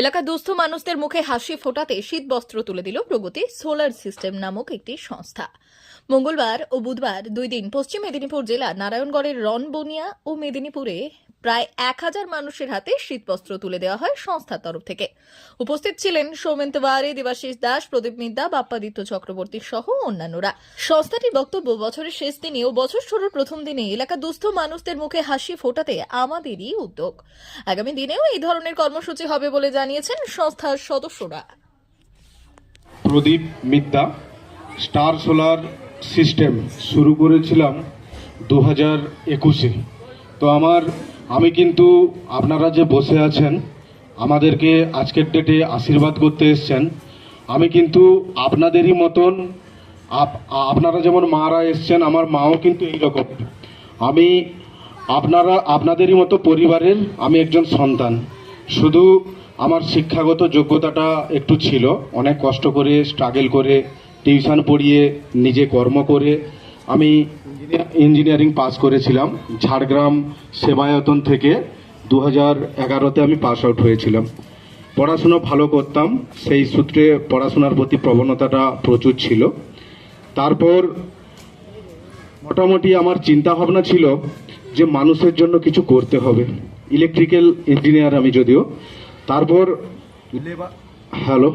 এলাকার দুস্থ মানুষদের মুখে হাসি ফোটাতে শীতবস্ত্র তুলে দিল প্রগতি সোলার সিস্টেম নামক একটি সংস্থা। মঙ্গলবার ও বুধবার দুই দিন পশ্চিম মেদিনীপুর জেলা নারায়ণগড়ের রনবনিয়া ও মেদিনীপুরে প্রায় এক হাজার মানুষের হাতে শীতবস্ত্র তুলে দেওয়া হয় সংস্থার তরফ থেকে। উপস্থিত ছিলেন সৌমেন তিওয়ারি, দেবাশিস দাস, প্রদীপ মিদ্যা বাপ্পাদিত্য চক্রবর্তী সহ অন্যান্যরা। সংস্থাটির বক্তব্য, বছরের শেষ দিনে ও বছর শুরুর প্রথম দিনে এলাকা দুস্থ মানুষদের মুখে হাসি ফোটাতে আমাদেরই উদ্যোগ। আগামী দিনেও এই ধরনের কর্মসূচি হবে বলে জানিয়েছেন সংস্থার সদস্যরা। Pradip Midya star solar system শুরু করেছিলাম দু হাজার একুশে। তো আমার আমি কিন্তু আপনারা যে বসে আছেন, আমাদেরকে আজকের ডেটে আশীর্বাদ করতে এসছেন। আমি কিন্তু আপনাদেরই মতন, আপ- আপনারা যেমন মারা এসছেন, আমার মাও কিন্তু এইরকম। আমি আপনারা, আপনাদেরই মতো পরিবারের আমি একজন সন্তান। শুধু আমার শিক্ষাগত যোগ্যতাটা একটু ছিল, অনেক কষ্ট করে স্ট্রাগল করে টিউশন পড়িয়ে, নিজে কর্ম করে আমি ইঞ্জিনিয়ারিং পাস করেছিলাম ঝাড়গ্রাম সেবায়তন থেকে দু হাজার এগারোতে আমি পাস আউট হয়েছিলাম। পড়াশুনো ভালো করতাম সেই সূত্রে পড়াশোনার প্রতি প্রবণতাটা প্রচুর ছিল। তারপর মোটামুটি আমার চিন্তা ভাবনা ছিল যে মানুষের জন্য কিছু করতে হবে। ইলেকট্রিক্যাল ইঞ্জিনিয়ার আমি যদিও। তারপর লেবার হ্যালো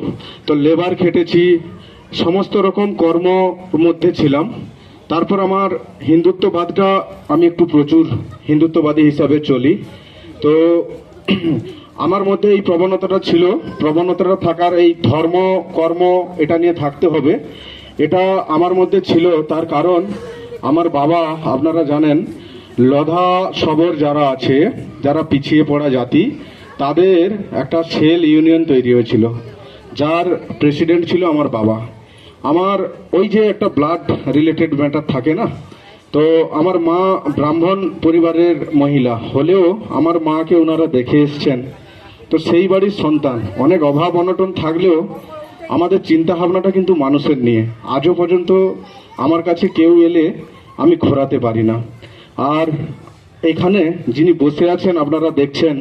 তো লেবার খেটেছি সমস্ত রকম কর্ম মধ্যে ছিলাম। তারপর আমার হিন্দুত্ববাদটা, আমি একটু প্রচুর হিন্দুত্ববাদী হিসাবে চলি। তো আমার মধ্যে এই প্রবণতাটা ছিল, প্রবণতাটা থাকার এই ধর্ম, কর্ম, এটা নিয়ে থাকতে হবে। এটা আমার মধ্যে ছিল, তার কারণ আমার বাবা, আপনারা জানেন, লধা সবর যারা আছে, যারা পিছিয়ে পড়া জাতি, তাদের একটা সেল ইউনিয়ন তৈরি হয়েছিল, যার প্রেসিডেন্ট ছিল আমার বাবা। আমার ওই যে একটা ব্লাড রিলেটেড ম্যাটার থাকে না, তো আমার মা ব্রাহ্মণ পরিবারের মহিলা, হলেও আমার মাকে ওনারা দেখে এসছেন। তো সেই বাড়ির সন্তান, অনেক অভাব অনটন থাকলেও আমাদের চিন্তা ভাবনাটা কিন্তু মানুষের নিয়ে। আজও পর্যন্ত আমার কাছে কেউ এলে আমি ঘোরাতে পারি না। আর এখানে যিনি বসে আছেন, আপনারা দেখছেন,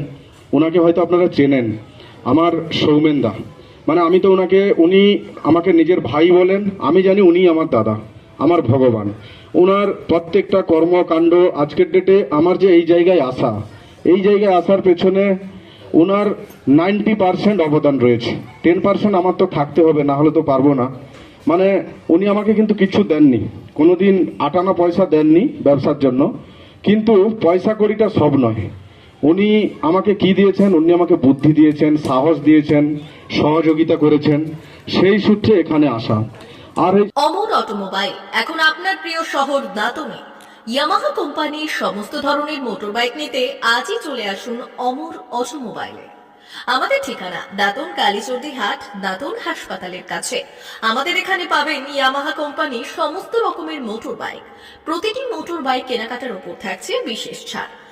ওনাকে হয়তো আপনারা চেনেন। আমার সৌমেনদা মানে আমি তো ওনাকে, উনি আমাকে নিজের ভাই বলেন, আমি জানি উনি আমার দাদা, আমার ভগবান। ওনার প্রত্যেকটা কর্মকাণ্ড আজকের ডেটে আমার যে এই জায়গায় আসা, এই জায়গায় আসার পেছনে ওনার নাইনটি পার্সেন্ট অবদান রয়েছে। টেন পার্সেন্ট আমার তো থাকতে হবে, না হলে তো পারব না। মানে উনি আমাকে কিন্তু কিছু দেননি। কোনো দিন আটানা পয়সা দেননি ব্যবসার জন্য। কিন্তু পয়সা কড়িটা সব নয়। উনি আমাকে কি দিয়েছেন? উনি আমাকে বুদ্ধি দিয়েছেন, সাহস দিয়েছেন সহযোগিতা করেছেন, সেই সূত্রে এখানে আসা। আর অমর অটোমোবাইল, এখন আপনার প্রিয় শহর দাতনে ইয়ামাহা কোম্পানির সমস্ত ধরনের মোটরবাইক নিতে আজই চলে আসুন অমর অটোমোবাইলে। আমাদের ঠিকানা দাতন কালীচর্দি হাট, দাতন হাসপাতালের কাছে। আমাদের এখানে পাবেন ইয়ামাহা কোম্পানির সমস্ত রকমের মোটর বাইক প্রতিটি মোটর বাইক কেনাকাটার উপর থাকছে বিশেষ ছাড়।